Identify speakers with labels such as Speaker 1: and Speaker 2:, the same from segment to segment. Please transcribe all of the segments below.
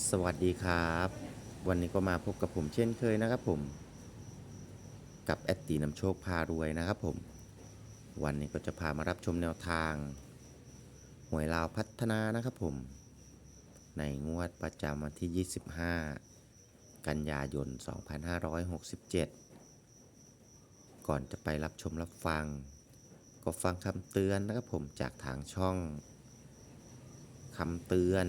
Speaker 1: สวัสดีครับ วันนี้ก็มาพบกับผมเช่นเคยนะครับผม กับแอดตีนำโชคพารวยนะครับผม วันนี้ก็จะพามารับชมแนวทาง หวยลาวพัฒนานะครับผม ในงวดประจำวันที่ 25 กันยายน 2567 ก่อนจะไปรับชมรับฟัง ก็ฟังคำเตือนนะครับผมจากทางช่องคำเตือน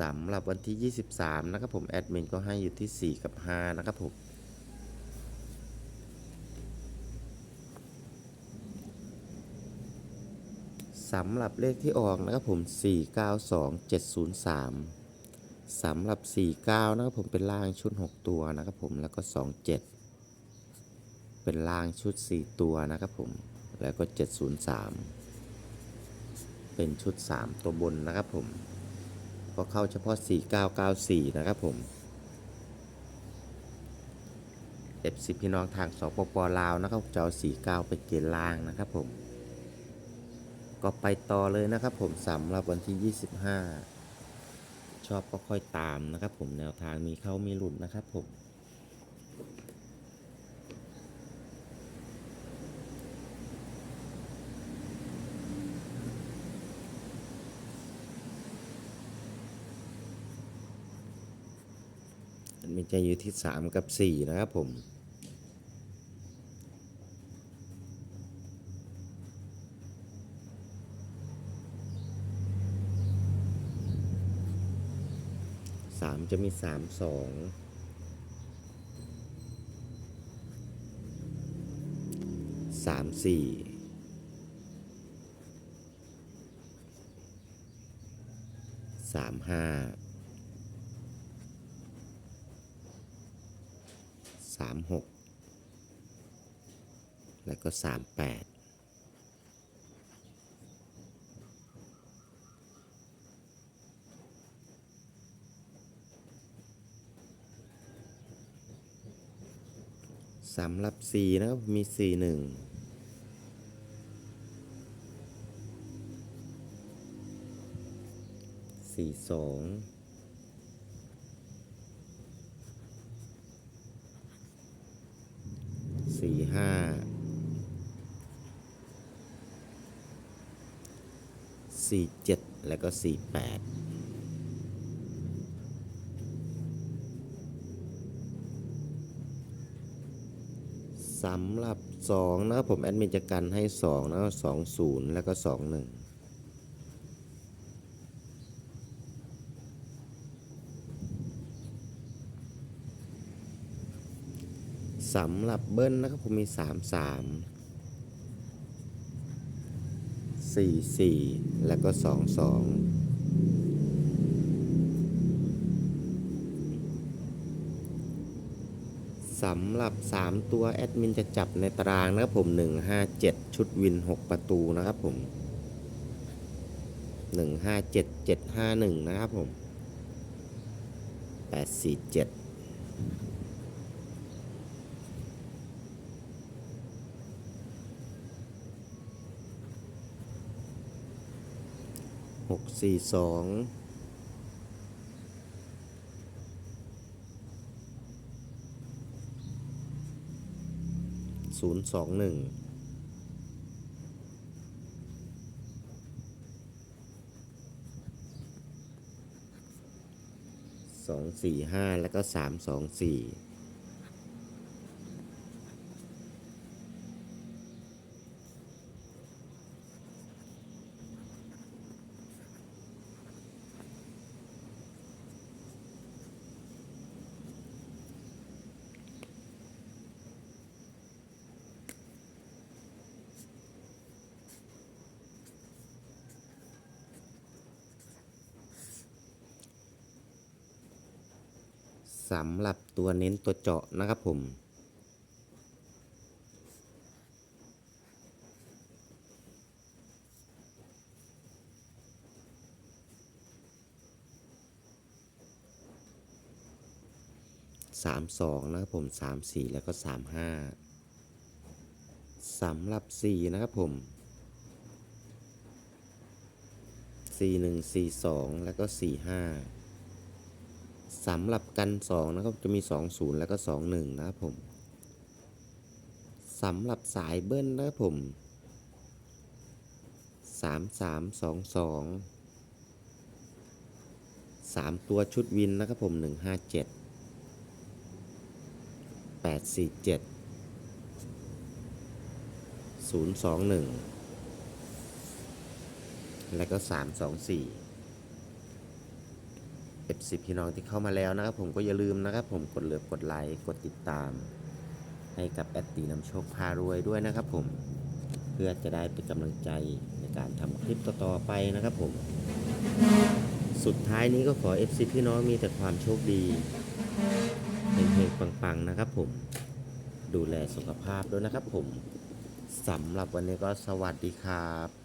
Speaker 1: สำหรับวันที่ 23 นะครับผมแอดมินก็ให้อยู่ที่ 4 กับ 5 นะครับผมสำหรับเลขที่ออกนะครับผม 492703สำหรับ 49 นะครับผมเป็นล่างชุด 6 ตัวนะครับผมแล้วก็ 27 เป็นล่างชุด 4 ตัวนะครับผมแล้วก็ 703 เป็นชุด 3 ตัวบนนะครับผม ก็เข้าเฉพาะ 4994 นะครับผม F10 พี่น้องทางสปปลาวนะครับจะเอา49 ไปเกณฑ์ล่างนะครับผม ก็ไปต่อเลยนะครับผมสำหรับวันที่ 25 ชอบก็ค่อยตามนะครับผมแนวทางมีเข้ามีหลุดนะครับผม มันจะอยู่ที่ 3 กับ 4 นะครับผมสามจะมีสามสองสามสี่สามห้า สามหกแล้วก็สามแปดสำหรับ 4 นะครับ มี 4 1 4 2 สี่ห้าสี่เจ็ดแล้วก็สี่แปดสำหรับ 2 นะผม แอดมินจะกันให้ 2 นะ2 0 แล้วก็ 2 1 สำหรับเบิ้ลนะครับผมมี3 3 4 4แล้วก็2 2สำหรับ 3 ตัว แอดมินจะจับในตารางนะครับผม 157 ชุดวิน 6 ประตูนะครับผม 157 751 นะครับผม 847 642ศูนย์สองหนึ่งสองสี่ห้าแล้วก็สามสองสี่ สำหรับตัวเน้นตัวเจาะนะครับผม สามสองนะครับผมสามสี่แล้วก็สามห้าสำหรับสี่นะครับผมสี่หนึ่งสี่สองแล้วก็สี่ห้า สำหรับกัน 2 นะครับ จะมี 2 0 แล้วก็ 2 1 นะครับผมสำหรับสายเบิ้ลนะครับผม 3 3 2 2 3 ตัวชุดวินนะครับผม 157 847 021 แล้วก็ 324 เอฟซีพี่น้องที่เข้ามาแล้วนะครับ ผมก็อย่าลืมนะครับ ผมกดเหลือกดไลค์กดติดตาม ให้กับแอดตีน้ำโชคพารวยด้วยนะครับ ผมเพื่อจะได้เป็นกำลังใจในการทำคลิปต่อๆไปนะครับ ผม สุดท้ายนี้ก็ขอเอฟซีพี่น้องมีแต่ความโชคดีเพลงเพลงปังๆนะครับผม ดูแลสุขภาพด้วยนะครับผมสำหรับวันนี้ก็สวัสดีครับ